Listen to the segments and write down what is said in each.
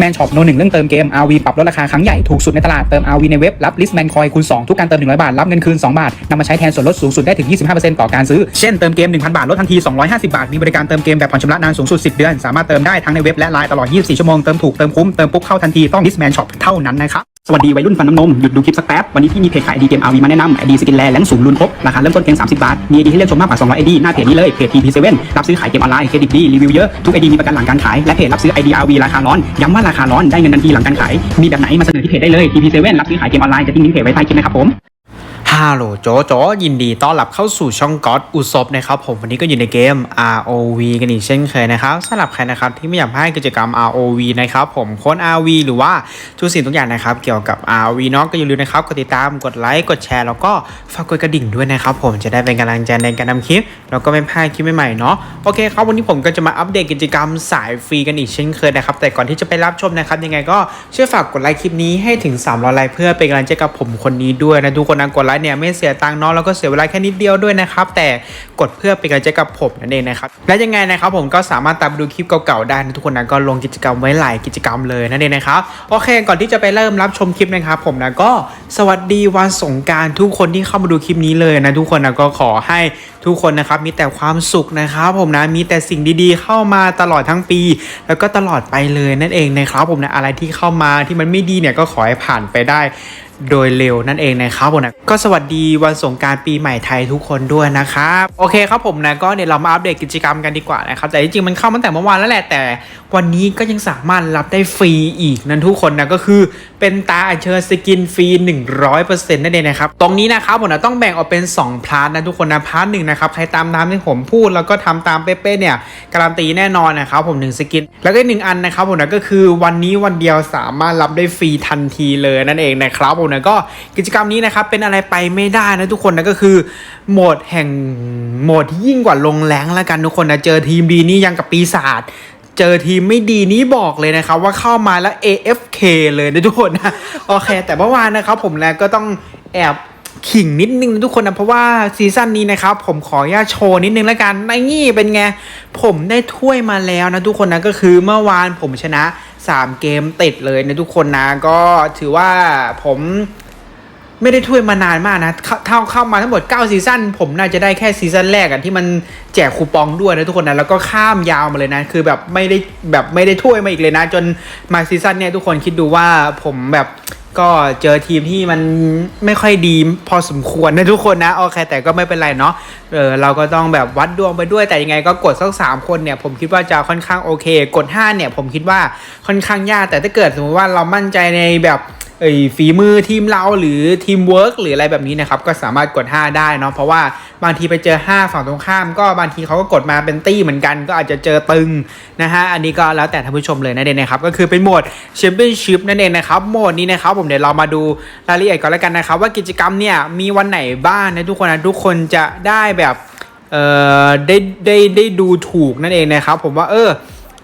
Listman Shop โนหนึ่งเรื่องเติมเกม RV ปรับลดราคาครั้งใหญ่ถูกสุดในตลาดเติม RV ในเว็บรับ Listman Coin คูณ2ทุกการเติม 100 บาท รับเงินคืน 2 บาทนำมาใช้แทนส่วนลดสูงสุดได้ถึง 25%ต่อการซื้อ เช่นเติมเกม 1,000 บาทลดทันที 250 บาท มีบริการเติมเกมแบบผ่อนชำระนานสูงสุด 10 เดือน สามารถเติมได้ทั้งในเว็บและไลน์ตลอด 24 ชั่วโมงเติมถูกเติมคุ้มเติมปุ๊บเข้าทันทีต้อง Listman Shop เท่านั้นนะครับ สวัสดีวัยรุ่นฟันน้ำนม หยุดดูคลิปสักแป๊บ วันนี้พี่มีเพจขายไอดีเกมอวีมาแนะนำไอดีสกินแลแลนสูงรุนครบ ราคาเริ่มต้นเพียง 30 บาท มีไอดีให้เลือกชมมากกว่า 200ไอดีหน้าเพจนี้เลย เพจ TP7 รับซื้อขายเกมออนไลน์เครดิตดีรีวิวเยอะ ทุกไอดีมีประกันหลังการขาย และเพจรับซื้อไอดีอวีราคาร้อน ย้ำว่าราคาร้อนได้เงินทันทีหลังการขาย มีแบบไหนมาเสนอที่เพจได้เลย TP7 รับซื้อขายเกมออนไลน์จะทิ้งลิงก์เพจไว้ใต้คลิปนะครับผม ฮัลโหลโจโจยินดีต้อนรับเข้าสู่ช่องก๊อตอุศบนะครับผมวันนี้ก็อยู่ในเกม ROV กันอีกเช่นเคยนะครับสำหรับใครนะครับที่ไม่อยากพลาดกิจกรรม ROV นะครับผมค้ด RV หรือว่าทุกสิ่งทุกอย่างนะครับเกี่ยวกับ ROV เนาะก็อย่าลืมนะครับกดติดตามกดไลค์กดแชร์แล้วก็ฝากกดกระดิ่งด้วยนะครับผมจะได้เป็นกำลังใจในการทำคลิป แล้วก็ไม่พลาดคลิปใหม่ๆเนาะโอเคครับวันนี้ผมก็จะมาอัปเดตกิจกรรมสายฟรีกันอีกเช่นเคยนะครับแต่ก่อนที่จะไปรับชมนะครับยังไงก็ช่วยฝากกดไลค์คลิปนี้ให้ถึง300ไลค์เพื่อเป็นกำลังใจกับผมคนนี้ด้วยนะทุกคนนะกดไลค์เนี่ยไม่เสียตังค์เนาะแล้วก็เสียเวลาแค่นิดเดียวด้วยนะครับแต่กดเพื่อเป็นกำลังใจกับผมนั่นเองนะครับและยังไงนะครับผมก็สามารถตามดูคลิปเก่าๆได้นะทุกคนนะก็ลงกิจกรรมไว้หลายกิจกรรมเลยนั่นเองนะครับโอเค ก่อนที่จะไปเริ่มรับชมคลิปนะครับผมนะก็สวัสดีวันสงการทุกคนที่เข้ามาดูคลิปนี้เลยนะทุกคนนะก็ขอให้ทุกคนนะครับมีแต่ความสุขนะครับผมนะมีแต่สิ่งดีๆ เข้ามาตลอดทั้งปี แล้วก็ตลอดไปเลยนั่นเองนะครับผมนะอะไรที่เข้ามาที่มันไม่ดีเนี่ยก็ขอให้ผ่านไปได้ โดยเร็วนั่นเองนะครับผมนะก็สวัสดีวันสงการปีใหม่ไทยทุกคนด้วยนะครับโอเคครับผมนะก็เดี๋ยวเรามาอัปเดตกิจกรรมกันดีกว่านะครับแต่จริงๆมันเข้ามาตั้งแต่เมื่อวานแล้วแหละแต่ วันนี้ก็ยังสามารถรับได้ฟรีอีกนั่นทุกคนนะก็คือเป็นตาอัญเชิญสกินฟรี 100%นั่นเองนะครับตรงนี้นะครับผมนะต้องแบ่งออกเป็น 2 พาร์ทนะทุกคนนะพาร์ทหนึ่งนะครับใครตามตามที่ผมพูดแล้วก็ทำตามเป๊ะๆเนี่ยการันตีแน่นอนนะครับผมหนึ่งสกิน แล้วก็หนึ่งอันนะครับผมนะก็คือวันนี้วันเดียวสามารถรับได้ฟรีทันทีเลยนั่นเองนะครับผมนะก็กิจกรรมนี้นะครับเป็นอะไรไปไม่ได้นะทุกคนนะก็คือโหมดแห่งโหมดที่ยิ่งกว่าลงแรงแล้วกันทุกคนนะเจอทีมดีนี่ยังกับปีศาจเจอทีมไม่ดีนี้บอกเลยนะครับว่าเข้ามาแล้ว AFK เลยนะทุกคนนะโอเค แต่เมื่อวานนะครับผมแล้วก็ต้องแอบขิงนิดนึงนะทุกคนนะเพราะว่าซีซั่นนี้นะครับผมขออนุญาตโชว์นิดนึงแล้วกันในนี่เป็นไงผมได้ถ้วยมาแล้วนะทุกคนนะก็คือเมื่อวานผมชนะ 3 เกมติดเลยในทุกคนนะ ก็ถือว่าผมไม่ได้ถ้วยมานานมากนะเข้าเท่าเข้ามาทั้งหมด 9 ซีซั่นผมน่าจะได้แค่ซีซั่นแรกอะที่มันแจกคูปองด้วยนะทุกคนนะ แล้วก็ข้ามยาวมาเลยนะ คือแบบไม่ได้แบบไม่ได้ถ้วยมาอีกเลยนะ จนมาซีซั่นเนี่ยทุกคนคิดดูว่าผมแบบ ก็เจอทีมที่มันไม่ค่อยดีพอสมควรนะทุกคนนะโอเคแต่ก็ไม่เป็นไรเนาะเออเราก็ต้องแบบวัดดวงไปด้วยแต่ยังไงก็กดสักสามคนเนี่ยผมคิดว่าจะค่อนข้างโอเค กด 5 เนี่ยผมคิดว่าค่อนข้างยากแต่ถ้าเกิดสมมติว่าเรามั่นใจในแบบ เอ้ยฝีมือทีมเราหรือทีมเวิร์กหรืออะไรแบบนี้นะครับก็สามารถกด 5 ได้เนาะเพราะว่าบางทีไปเจอ 5 ฝั่งตรงข้าม ก็บางทีเขาก็กดมาเป็นตี้เหมือนกัน ก็อาจจะเจอตึงนะฮะอันนี้ก็แล้วแต่ท่านผู้ชมเลยนั่นเองนะครับก็คือเป็นโหมดแชมเปี้ยนชิพนั่นเองนะครับโหมดนี้นะครับผมเดี๋ยวเรามาดูรายละเอียดก่อนแล้วกันนะครับ ว่ากิจกรรมเนี่ยมีวันไหนบ้างนะทุกคนนะทุกคนจะได้แบบเอ่อได้ได้ได้ดูถูกนั่นเองนะครับ ผมว่าเออ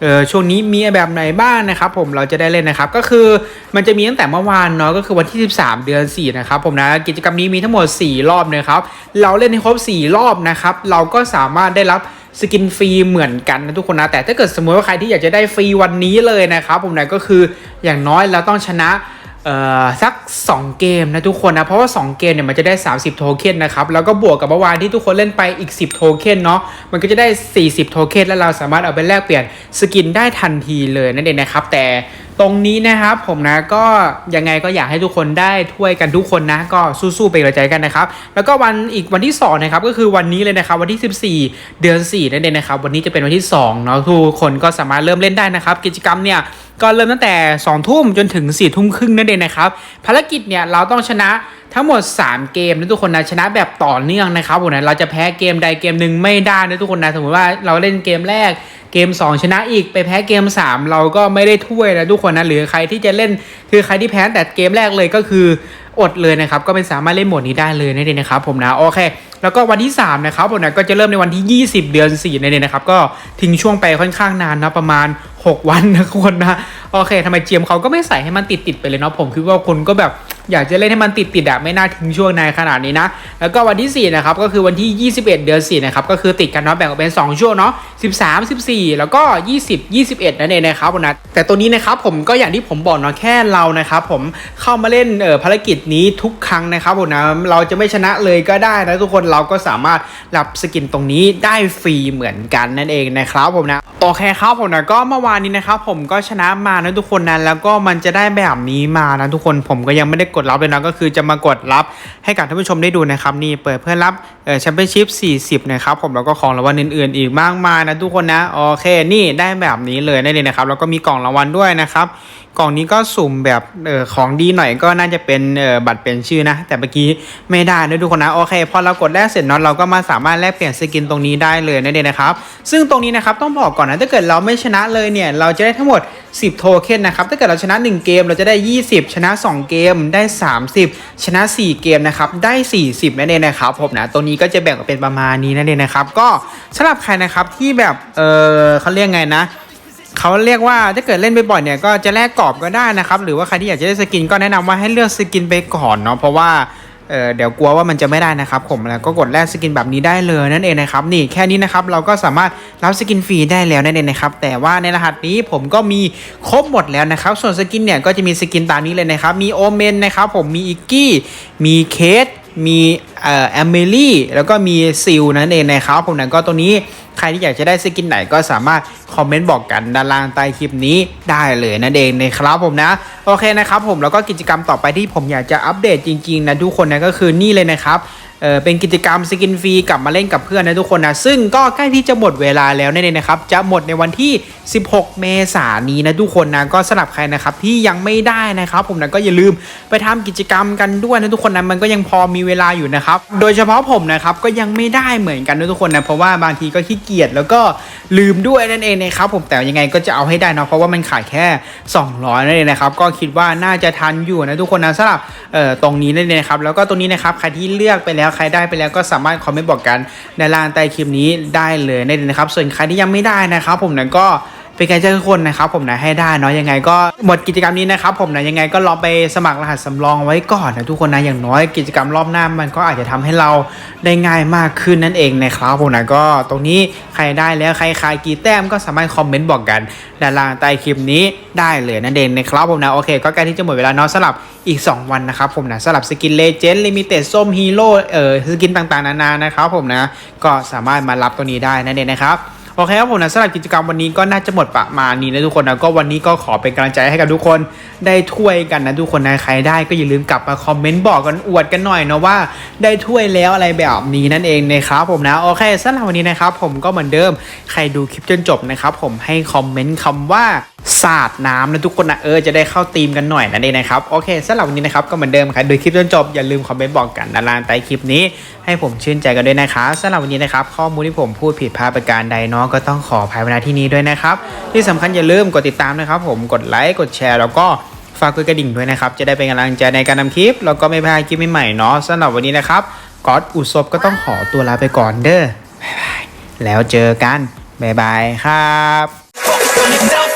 เออช่วงนี้มีแบบไหนบ้างนะครับผมเราจะได้เล่นนะครับ ก็คือมันจะมีตั้งแต่เมื่อวานเนาะก็คือวันที่ 13 เดือน 4 นะครับผมนะกิจกรรมนี้มีทั้งหมด 4 รอบนะครับ เราเล่นให้ครบ 4 รอบนะครับ เราก็สามารถได้รับสกินฟรีเหมือนกันนะทุกคนนะแต่ถ้าเกิดสมมติว่าใครที่อยากจะได้ฟรีวันนี้เลยนะครับผมนะก็คืออย่างน้อยเราต้องชนะ เอ่อสัก 2 เกมนะทุกคนนะ เพราะว่า 2 เกมเนี่ยมันจะได้ 30 โทเค็นนะครับ แล้วก็บวกกับเมื่อวานที่ทุกคนเล่นไปอีก 10 โทเค็นเนาะมันก็จะได้ 40 โทเค็นแล้วเราสามารถเอาไปแลกเปลี่ยนสกินได้ทันทีเลยนั่นเองนะครับแต่ ตรงนี้นะครับผมนะก็ยังไงก็อยากให้ทุกคนได้ถ้วยกันทุกคนนะ ก็สู้ๆไปนกำลังใจกันนะครับ แล้วก็วันอีกวันที่2นะครับก็คือวันนี้เลยนะครับวันที่ 14 เดือน4นั่นเองนะครับวันนี้จะเป็นวันที่2เนาะทุกคนก็สามารถเริ่มเล่นได้นะครับ กิจกรรมเนี่ยก็เริ่มตั้งแต่2ทุ่มจนถึง4ทุ่มครึ่งนั่นเองนะครับภารกิจเนี่ยเราต้องชนะทั้งหมด 3 เกมนะทุกคนนะชนะแบบต่อเนื่องนะครับผมนะเราจะแพ้เกมใดเกมหนึ่งไม่ได้นะทุกคนนะสมมติว่าเราเล่นเกมแรก เกม 2 ชนะอีกไปแพ้เกม 3 เราก็ไม่ได้ถ้วยนะทุกคนนะหรือใครที่จะเล่นคือใครที่แพ้แต่เกมแรกเลยก็คืออดเลยนะครับ ก็เป็นสามารถเล่นโหมดนี้ได้เลยนั่นเองนะครับผมนะโอเค แล้วก็วันที่ 3 นะครับผมนะก็จะเริ่มในวันที่ 20 เดือน4นั่นเองนะครับก็ทิ้งช่วงไปค่อนข้างนานนะประมาณ 6 วันนะทุกคนนะโอเคทำไมเจียมเขาก็ไม่ใส่ให้มันติดติดไปเลยเนาะผมคิดว่าคุณก็แบบอยากจะเล่นให้มันติดติดอะไม่น่าทิ้งช่วงในขนาดนี้นะ แล้วก็วันที่ 4 นะครับ ก็คือวันที่ 21 เดือน 4 นะครับ ก็คือติดกันเนาะแบ่งออกเป็น 2 ช่วงเนาะ 13 14 แล้วก็ 20 21 นั่นเองนะครับผมนะแต่ตัวนี้นะครับผมก็อย่างที่ผมบอกเนาะแค่เรานะครับผมเข้ามาเล่นเอ่อภารกิจนี้ทุกครั้งนะครับผมนะเราจะไม่ชนะเลยก็ได้นะทุกคนเราก็สามารถรับสกินตรงนี้ได้ฟรีเหมือนกันนั่นเองนะครับผมนะโอเคครับผมนะก็เมื่อวานนี้นะครับผมก็ชนะมานะทุกคนนะแล้วก็มันจะได้แบบนี้มานะทุกคนผมก็ยังไม่ได้กดรับเลยนะก็คือจะมากดรับให้กับท่านผู้ชมได้ดูนะครับนี่เปิดเพื่อรับเอ่อแชมเปี้ยนชิพ40 นะครับผมแล้วก็ของรางวัลอื่นๆ อีกมากมายนะทุกคนนะโอเคนี่ได้แบบนี้เลยนั่นเลยนะครับแล้วก็มีกล่องรางวัลด้วยนะครับ กล่องนี้ก็สุ่มแบบเออของดีหน่อยก็น่าจะเป็นเออบัตรเปลี่ยนชื่อนะ แต่เมื่อกี้ไม่ได้นะทุกคนนะโอเคพอเรากดแลกเสร็จเนาะเราก็มาสามารถแลกเปลี่ยนสกินตรงนี้ได้เลยนั่นเองนะครับ ซึ่งตรงนี้นะครับต้องบอกก่อนนะถ้าเกิดเราไม่ชนะเลยเนี่ยเราจะได้ทั้งหมด 10 โทเค็นนะครับถ้าเกิดเราชนะ 1 เกมเราจะได้ 20 ชนะ 2 เกมได้ 30 ชนะ 4 เกมนะครับได้ 40นั่นเองนะครับผมนะตรงนี้ก็จะแบ่งออกเป็นประมาณนี้นั่นเองนะครับก็สำหรับใครนะครับที่แบบเออเขาเรียกไงนะ เขาเรียกว่าถ้าเกิดเล่นบ่อยๆเนี่ยก็จะแลกกรอบก็ได้นะครับ หรือว่าใครที่อยากจะได้สกินก็แนะนำว่าให้เลือกสกินไปก่อนเนาะเพราะว่าเเดี๋ยวกลัวว่ามันจะไม่ได้นะครับ ผมแล้วก็กดแลกสกินแบบนี้ได้เลยนั่นเองนะครับนี่แค่นี้นะครับเราก็สามารถรับสกินฟรีได้แล้วนั่นเองนะครับแต่ว่าในรหัสนี้ผมก็มีครบหมดแล้วนะครับ ส่วนสกินเนี่ยก็จะมีสกินตามนี้เลยนะครับ มีโอเมนนะครับผมมีอิกกี้มีเคสมีเอ่อแอมเมลี่แล้วก็มีซิลนั่นเองนะครับผมนะก็ตัวนี้ ใครที่อยากจะได้สกินไหนก็สามารถคอมเมนต์บอกกันด้านล่างใต้คลิปนี้ได้เลยนั่นเองนะครับผมนะโอเคนะครับผมแล้วก็กิจกรรมต่อไปที่ผมอยากจะอัปเดตจริงๆนะทุกคนนะก็คือนี่เลยนะครับ เออเป็นกิจกรรมสกินฟรีกลับมาเล่นกับเพื่อนนะทุกคนนะ ซึ่งก็ใกล้ที่จะหมดเวลาแล้วนั่นเองนะครับ จะหมดในวันที่ 16 เมษายนนี้นะทุกคนนะ ก็สำหรับใครนะครับที่ยังไม่ได้นะครับ ผมนะก็อย่าลืมไปทำกิจกรรมกันด้วยนะทุกคนนะมันก็ยังพอมีเวลาอยู่นะครับ โดยเฉพาะผมนะครับก็ยังไม่ได้เหมือนกันนะทุกคนนะเพราะว่าบางทีก็ขี้เกียจแล้วก็ลืมด้วยนั่นเองนะครับผมแต่ยังไงก็จะเอาให้ได้นะเพราะว่ามันขายแค่ 200นั่นเองนะครับก็คิดว่าน่าจะทันอยู่นะทุกคนนะสำหรับเอ่อตรงนี้นั่นเองนะครับแล้วก็ตรงนี้นะครับใครที่เลือกไปแล้วแล้วใครได้ไปแล้วก็สามารถคอมเมนต์บอกกันในล่างใต้คลิปนี้ได้เลยนั่นนะครับส่วนใครที่ยังไม่ได้นะครับ ผมนะก็ เป็นการเจอทุกคนนะครับผมนะให้ได้เนาะยังไงก็หมดกิจกรรมนี้นะครับผมนะยังไงก็ลองไปสมัครรหัสสำรองไว้ก่อนนะทุกคนนะอย่างน้อยกิจกรรมรอบหน้ามันก็อาจจะทำให้เราได้ง่ายมากขึ้นนั่นเองนะครับผมนะก็ตรงนี้ใครได้แล้วใครขายกี่แต้มก็สามารถคอมเมนต์บอกกันด้านล่างใต้คลิปนี้ได้เลยนั่นเองนะครับผมนะโอเค ก็ใกล้ที่จะหมดเวลาเนาะสำหรับอีก 2 วันนะครับผมนะสำหรับสกินเลเจนด์ลิมิเต็ดส้มฮีโร่เออสกินต่างๆนานานะครับผมนะก็สามารถมารับตัวนี้ได้นั่นเองนะครับ โอเคครับผมนะสำหรับกิจกรรมวันนี้ก็น่าจะหมดประมาณนี้นะทุกคนนะก็วันนี้ก็ขอเป็นกำลังใจให้กับทุกคนได้ถ้วยกันนะทุกคนนะใครได้ก็อย่าลืมกลับมาคอมเมนต์บอกกันอวดกันหน่อยนะว่าได้ถ้วยแล้วอะไรแบบนี้นั่นเองนะครับผมนะโอเคสำหรับวันนี้นะครับผมก็เหมือนเดิมใครดูคลิปจนจบนะครับผมให้คอมเมนต์คำว่า สาดน้ำนะทุกคนนะเออจะได้เข้าธีมกันหน่อยนั่นเองนะครับโอเคสำหรับวันนี้นะครับก็เหมือนเดิมครับดูคลิปจนจบอย่าลืมคอมเมนต์บอกกันด้านล่างใต้คลิปนี้ให้ผมชื่นใจกันด้วยนะครับสำหรับวันนี้นะครับข้อมูลที่ผมพูดผิดพลาดประการใดเนาะก็ต้องขออภัยเวลาที่นี้ด้วยนะครับที่สำคัญอย่าลืมกดติดตามนะครับ ผมกดไลค์กดแชร์ แล้วก็ฝากกดกระดิ่งด้วยนะครับจะได้เป็นกำลังใจในการทำคลิปแล้วก็ไม่พลาดคลิปใหม่ๆเนาะสำหรับวันนี้นะครับก๊อตอุศบก็ต้องขอตัวลาไปก่อนเด้อบ๊ายบายแล้วเจอกันบ๊ายบายครับ